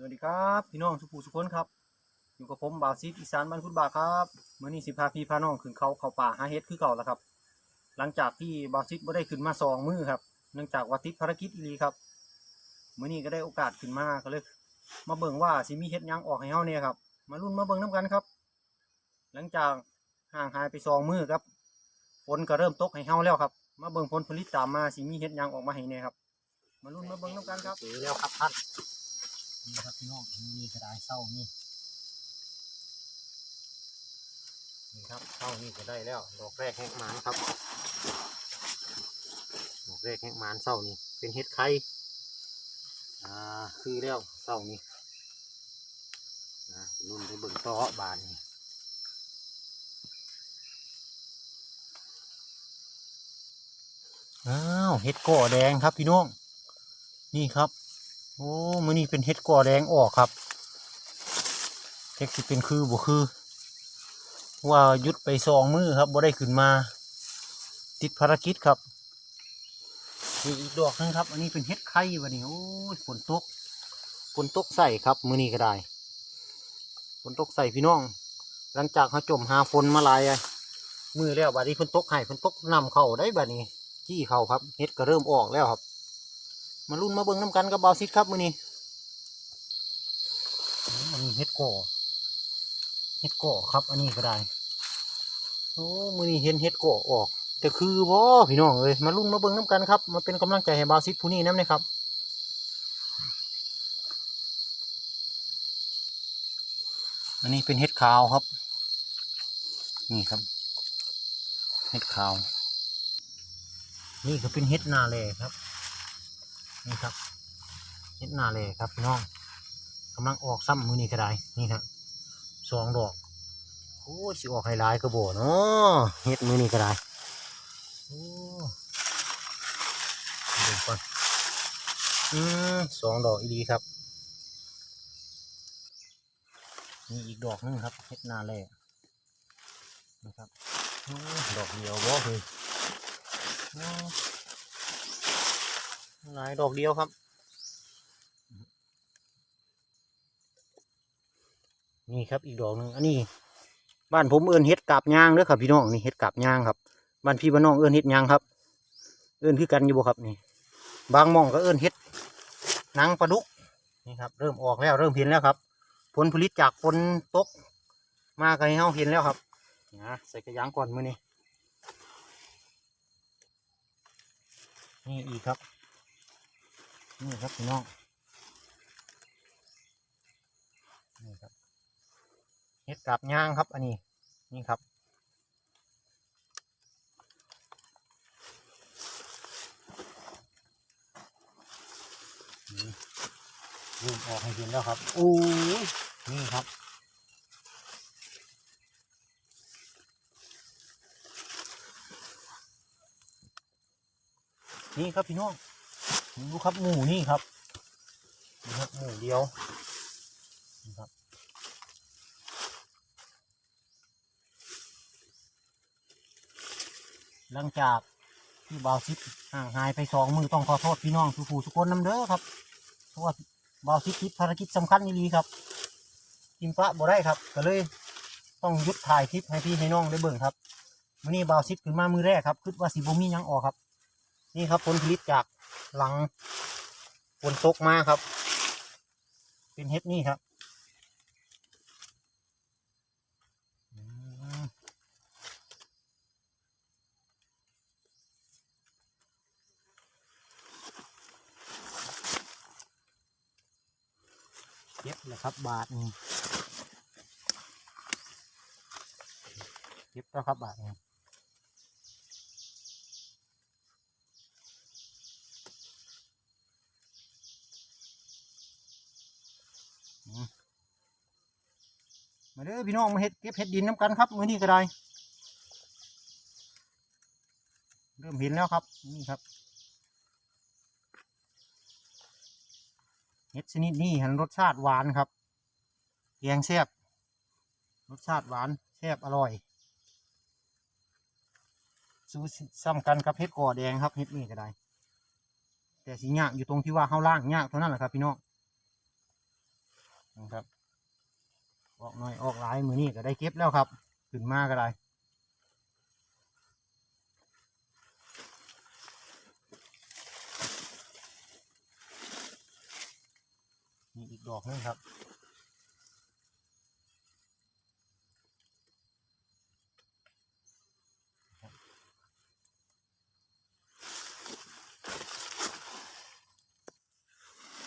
สวัสดีครับพี่น้องทุกผู้ทุกคนครับ อยู่กับผมบาซิดอีสานบ้านพุทธบาครับเมื่อนี้สิพาพี่พาน้องขึ้นเขาเขาป่าหาเฮ็ดคือเก่าแล้วครับ หลังจากที่บาซิดไม่ได้ขึ้นมาสองมือครับ เนื่องจากว่าติดภารกิจอีหลีครับเมื่อนี้ก็ได้โอกาสขึ้นมาก็เลยมาเบิ่งว่าสิมีเฮ็ดยังออกให้เฮาเนี่ยครับ มาลุ้นมาเบิ่งน้กันครับ หลังจากห่างหายไปสองมือครับฝนก็เริ่มตกให้เฮาแล้วครับ มาเบิ่งผลผลิตตามมาสิมีเฮ็ดยังออกมาให้เนี่ยครับ มาลุ้นมาเบิ่งน้กันครับสีแล้วครับท่าน นี่ครับพี่น้องนี่กระดาษเศร้านี่นี่ครับเศร้านี่ก็ได้แล้ว ดอกแรกแหกหมานครับ ดอกแรกแหกหมานเศร้านี่เป็นเห็ดไข่อ่าคือแล้วเศร้านี่นะรุ่นไปเบิ่งต่อบานนี่อ้าวเห็ดก่อแดงครับพี่น้อง นี่ครับ โอ้มือนี้เป็นเห็ดก่อแดงออกครับเท็กสิเป็นคือบ่คือ ว่ายุดไปสองมือครับบ่ได้ขึ้นมา ติดภารกิจครับนี่อีกดอกนึงครับ อันนี้เป็นเห็ดไข่วันนี้โอ้ยฝนตกฝนตกใส่ครับ มือนี้ก็ได้ฝนตกใส่พี่น้อง หลังจากเขาจมหาฝนมาลายอมือแล้วบัดนี้ฝนตกให้ฝนตกนำเข้าได้บัดนี้ จี้เข้าครับเห็ดก็เริ่มออกแล้วครับ มาลุ้นมาเบิ่งน้ำกันกับบาวซิดครับมือนี้อืมอันนี้เห็ดก่อเห็ดก่อครับ อันนี้ก็ได้โอ้มือนี้เห็นเห็ดก่อออกแต่คือบ่พี่น้องเอ้ยมาลุ้นมาเบิ่งน้ำกันครับมาเป็นกำลังใจให้บาวซิดผู้นี้น้ำนะครับอันนี้เป็นเห็ดขาวครับ นี่ครับ เห็ดขาว นี่ก็เป็นเห็ดนาแลครับ นี่ครับเห็ดนาเลยครับพี่น้องกำลังออกซ้ำมือนี้ก็ได้นี่ครับสองดอกโอ้ยสิออกให้หลายกระโบเนาะเห็ดมือนี้ก็ได้โอ้ดูก่อนอืมสองดอกอีดีครับนี่อีกดอกหนึงครับเห็ดนาแลนะครับอืมดอกเดียวบ่คือ หลายดอกเดียวครับนี่ครับอีกดอกหนึ่งอันนี้ บ้านผมเอื้นเฮ็ดกาบยางเด้อครับพี่น้องนี่เฮ็ดกาบยางครับบ้านพี่บ้านน้องเอื้นเฮ็ดยางครับ เอื้นคือกันอยู่บ่ครับนี่ บางมองก็เอื้นเฮ็ดหนังปลาดุกนี่ครับเริ่มออกแล้วเริ่มเห็นแล้วครับ ผลผลิตจากฝนตก มาก็ให้เฮาเห็นแล้วครับนะใส่กระยางก่อนมื้อนี้นี่อีกครับ นี่ครับพี่น้องนี่ครับเห็ดกาบย่างครับ อันนี้นี่ครับยืมออกให้เห็นแล้วครับโอ้ยนี่ครับนี่ครับพี่น้อง ดูครับหมูนี่ครับนี่ครับหมูเดียวนี่ครับหลังจากที่บาวซิปห่างหายไปสองมือต้องขอโทษพี่น้องทุกผู้ทุกคนน้ำเด้อครับเพราะว่าบาวซิปติดภารกิจสำคัญนี่ลีครับกินปลาบ่ได้ครับ ก็เลยต้องยุดถ่ายคลิปให้พี่ให้น้องได้เบิ่งครับมื้อนี้บาวซิปขึ้นมามือแรกครับคิดว่าสิบมียังออกครับ นี่ครับผลผลิตจาก หลังฝนตกมาครับ เป็นเห็ดนี่ครับเก็บเลยครับ บาทนึงเก็บแล้วครับบาทหนึ มาเด้อพี่น้องมาเห็ดเก็บเห็ดดินน้ำกันครับมือนี้ก็ได้ เริ่มเห็นแล้วครับนี่ครับเห็ดชนิดนี้หันรสชาติหวานครับแกงแซ่บรสชาติหวานแซ่บอร่อยสู้ซ้ำกันกับเห็ดก่อแดงครับเห็ดนี่ก็ได้ แต่สียากอยู่ตรงที่ว่าข้าล่างยากเท่านั้นแหละครับพี่น้องนะครับ ออกหน่อยออกหลายมือนี่ก็ได้เก็บแล้วครับ ขึ้นมาก็ได้มีอีกดอกหนึงครับ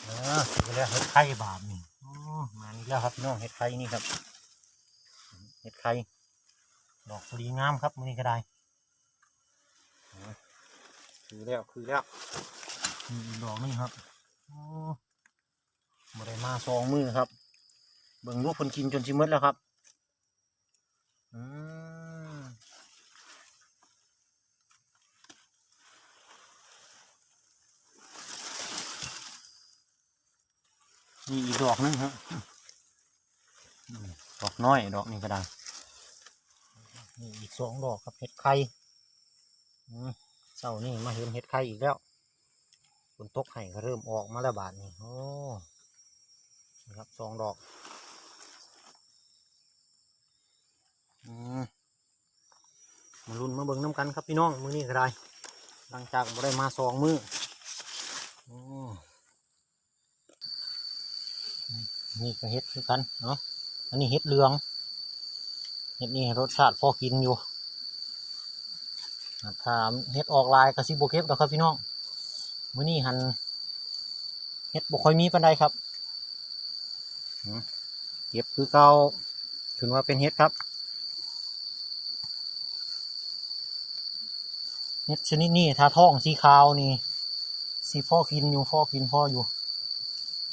เออถึงแล้วไข่บาทนี่โอ้มานี่ แล้วครับพี่น้องเห็ดไข่นี่ครับเห็ดไข่ดอกพอดีงามครับมันนี่ก็ได้เออคือแล้วคือแล้วมีอีกดอกนี่ครับโอ้มาได้มาสองมือครับ เบิ่งลูกคนกินจนชิมมดแล้วครับอืมนี่อีกดอกหนึงครับอืม ดอกน้อย ดอกนี้ก็ได้นี่อีกสองดอกครับเห็ดไข่เศร้านี่มาเห็นเห็ดไข่อีกแล้วฝนตกไห่ก็เริ่มออกมาแล้วบาทนี่โอ้นะครับสองดอกอืมมาลุ้นมาเบิ่งน้ำกันครับพี่น้องมือนี้ก็ได้หลังจากบ่ได้มาสองมือโอ้นี่ก็เฮ็ดคือกันเนาะ อันนี้เฮ็ดเหลืองเฮ็ดนี่รสชาติพอกินอยู่ถ้าเฮ็ดออกลายก็สิบ่เก็บดอกครับพี่น้องมื้อนี้หันเฮ็ดบ่ค่อยมีปานใดครับอืมเก็บคือเก่าถึงว่าเป็นเฮ็ดครับเห็ดชนิดนี้ถ้าท้องสีขาวนี่สีพ่อกินอยู่พ่อกินพ่ออยู่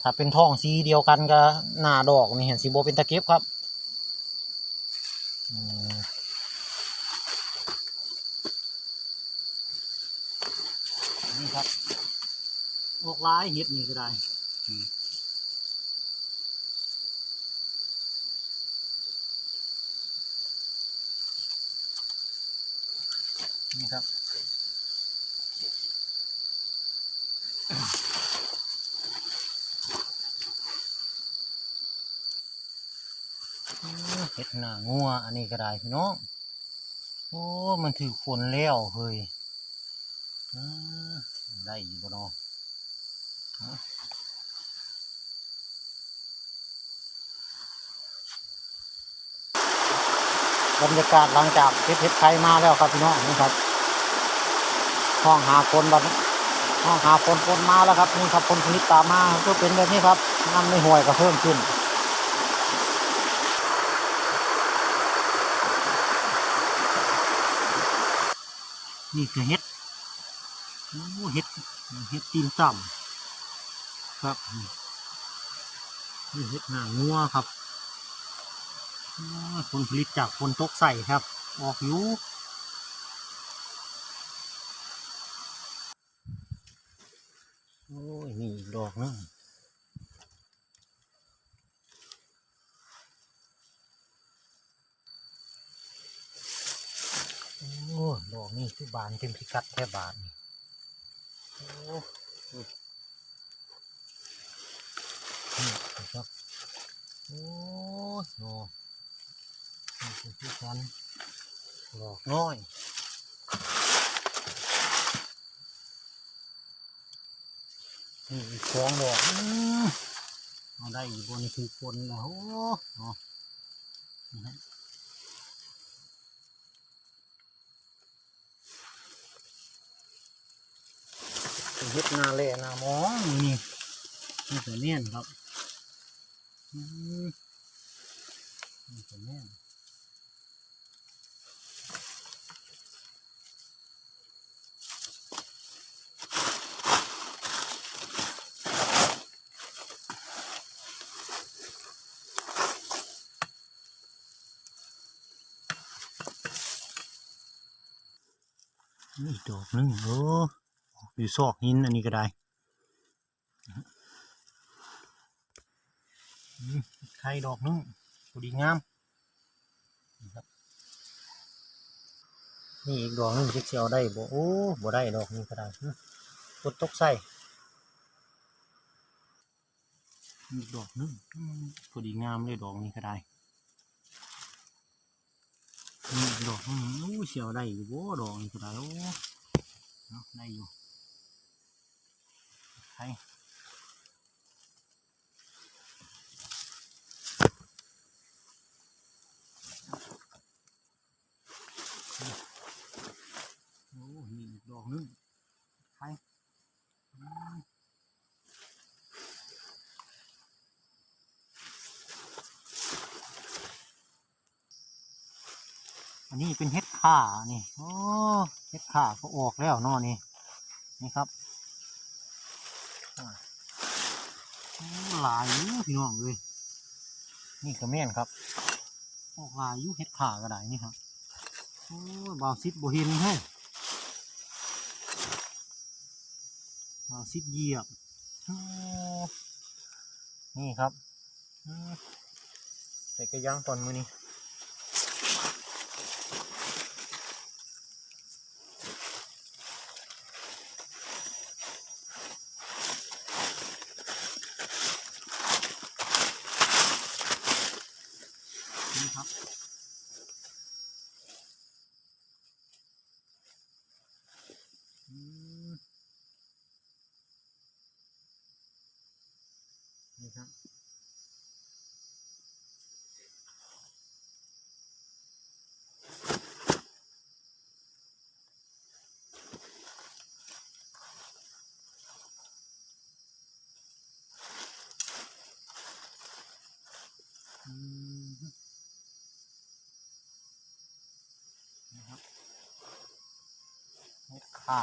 ถ้าเป็นท้องสีเดียวกันกับหน้าดอกนี่เห็นสีโบเป็นตะเก็บครับอืมนี่ครับออกลายเห็ดนี่ก็ได้อืมนี่ครับ เห็ดหน้างัวอันนี้ก็ได้พี่น้องโอ้มันถือฝนแล้วเฮ้ยได้อยู่บ่เนาะอะบรรยากาศหลังจากเก็บเห็ดไข่มาแล้วครับพี่น้องนี่ครับห้องหาคนบัดนี้ห้องหาคนคนมาแล้วครับนี่ครับคนผลิตตามมาก็เป็นแบบนี้ครับน้ำในห่วยก็เพิ่มขึ้น นี่คือเห็ดโอ้เห็ดเห็ดตีนต่ำครับนี่เห็ดหนางัวครับผลผลิตจากคนตกใส่ครับ ออกอยู่โอ้ยนี่ดอกนึง ดอกนี่คือบานเต็มพิกัดแค่บานนี่โอ้นี่นี่ครับโอ้โน่นี่คือที่กันดอกน้อยนี่อีกสองดอกเอาได้อีกบนคือคนแล้วโอ้เนาะนะฮะ เป็นเฮ็ดนาเล่นามองนี่นี่แต่เนียนครับอืมนี่แต่เนียนนี่ดอกหนึงโอ้ อยู่ซอกหินอันนี้ก็ได้ไข่ดอกนึงพอดีงามนี่ครับนี่อีกดอกนึงจะเอาได้บ่โอ้บ่ได้ดอกนี้ก็ได้หึกดตกใส่อีกดอกนึงอืมพอดีงามเลยดอกนี้ก็ได้นี่อีกดอกนึงโอ้เสียวได้อยู่บ่ดอกนี้ก็ได้โอ้ได้อยู่ ใช่โอ้นี่อีกดอกหนึงใช่อืมอันนี้เป็นเห็ดข่านี่ โอ้ เห็ดข่าก็ออกแล้วนอนี่ นี่ครับ หลายอยู่พี่น้องเลยนี่ก็แม่นครับออกหลายยูเห็ดข่าก็ได้นี่ครับโอ้ยบาวซิดโบเห็นเฮ้บาวซิดเหยียบนี่ครับอืมใส่กระย่างก่อนมือนี้ นะครับเม็ดข่า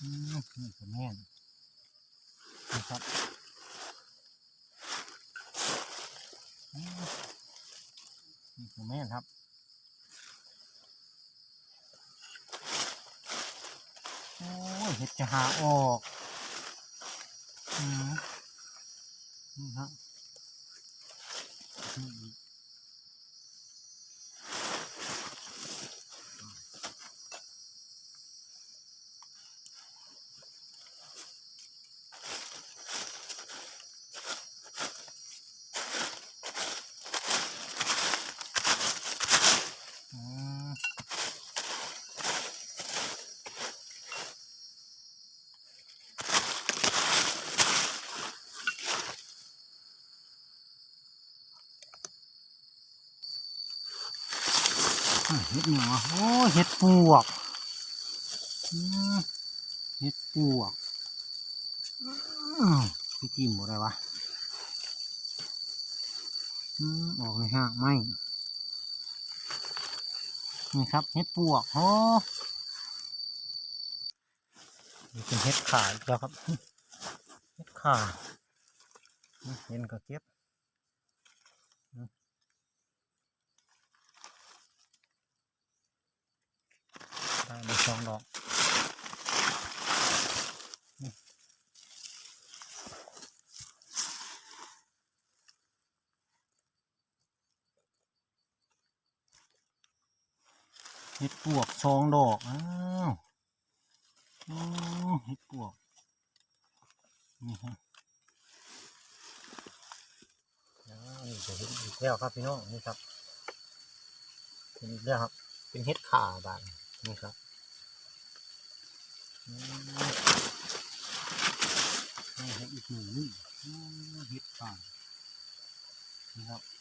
อืมนี่ก็แม่นนะครับอืมนี่ก็แม่นครับ โอ้ยเห็ด จะหาออกอืมนี่ครับนี่อีกอืมอะ เห็ดหยังวะโอ้เห็ดปวกเห็ดปวกอืมไปจิ้มบ่ได้วะออกในห้างไหมนี่ครับเห็ดปวกโอ้นี่เป็นเห็ดขาอีกแล้วครับ เห็ดขาเห็นก็เก็บ ได้มา สองดอกเห็ดปวกสองดอก อ้าวเห็ดปวก นี่ฮะนี่จะเห็นอีกแล้วครับพี่น้อง นี่ครับเห็นอีกแล้วครับ เป็นเห็ดข่าบานนี่ครับ อืมนี่เห็ดอีกหนึ่งนี่เห็ดป่านะครับ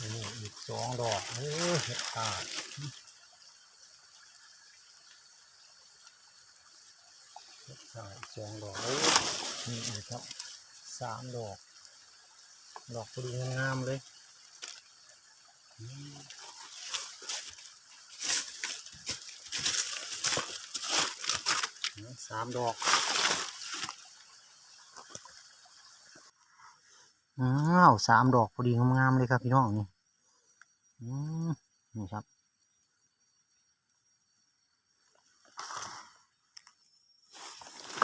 นี่อีกสองดอกโอ้เห็ดขาดเห็ดขาดสองดอกโอ้นี่อีกครับสามดอก ดอกพอดีงามเลยสามดอก อ้าวสามดอกพอดีงามๆเลยครับพี่น้องนี่นี่ครับ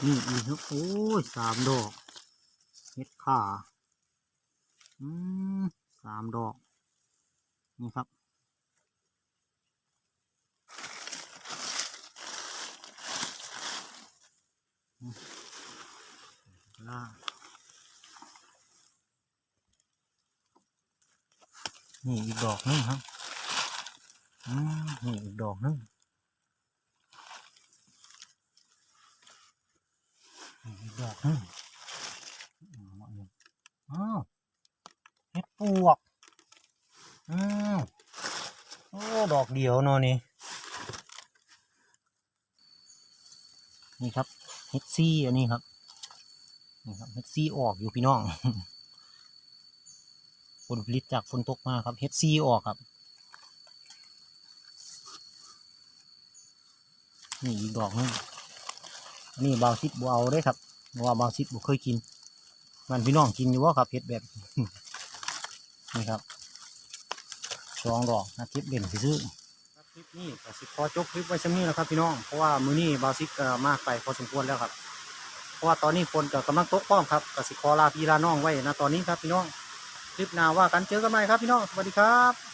นี่อีกครับโอ้ยสามดอกเห็ดข่าอืมสามดอก นี่ครับล่า นี่อีกดอกหนึงครับอืมนี่อีกดอกหนึงนี่อีกดอกหนึงเอามาเอาอ้าวเห็ดปวกอืมโอ้ดอกเดียวเนอะนี่นี่ครับเห็ดซี่อันนี้ครับนี่ครับเห็ดซี่ออกอยู่พี่น้อง ผลผลิตจากฝนตกมาครับเฮดซีออกครับ นี่อีกดอกหนึงนี่บาวซิดบัวเอาได้ครับเพราะว่าบาวซิดบัวเคยกิน มันพี่น้องกินอยู่ว่าครับเห็ดแบบ นี่ครับสองดอกนะคลิปเด่นซื้อคลิปนี้ก็สิขอจบคลิปไว้ชั้นี้นะครับพี่น้อง เพราะว่ามื้อนี้บาวซิดก็มากไปพอสมควรแล้วครับ เพราะว่าตอนนี้ฝนก็กำลังตกพร้อมครับก็สิขอลาพี่ลาน้องไว้นะตอนนี้ครับพี่น้อง คลิปหน้าว่ากันเจอกันใหม่ครับพี่น้องสวัสดีครับ